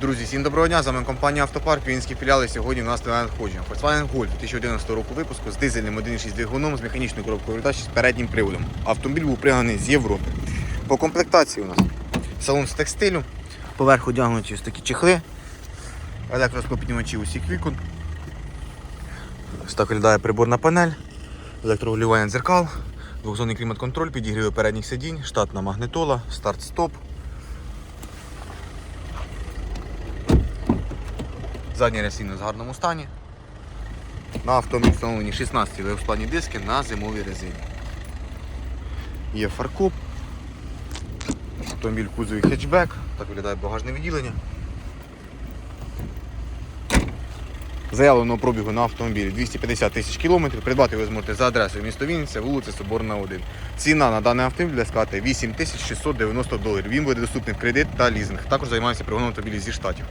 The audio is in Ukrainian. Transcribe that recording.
Друзі, всім доброго дня. З вами компанія Автопарк, Вінські філіали. Сьогодні у нас на надходження. Volkswagen Golf 2011 року випуску з дизельним 1.6 двигуном з механічною коробкою передач з переднім приводом. Автомобіль був пригнаний з Європи. По комплектації у нас салон з текстилю. Поверху одягнуті ось такі чехли. Електроскопіднімачі усіх вікон. Ось так виглядає приборна панель, електрорегулювання дзеркал, двохзонний клімат-контроль, підігріви передніх сидінь, штатна магнитола, старт-стоп. Задній ресійно в гарному стані. На автомобіль встановлені 16 легкосплавні диски на зимовій резині. Є фаркоп. Автомобіль в кузові хетчбек. Так виглядає багажне відділення. Заявленого пробігу на автомобілі 250 тисяч кілометрів. Придбати ви зможете за адресою місто Вінниця, вулиця Соборна 1. Ціна на даний автомобіль складати 8690 доларів. Він буде доступний в кредит та лізинг. Також займається пригоном автомобілів зі штатів.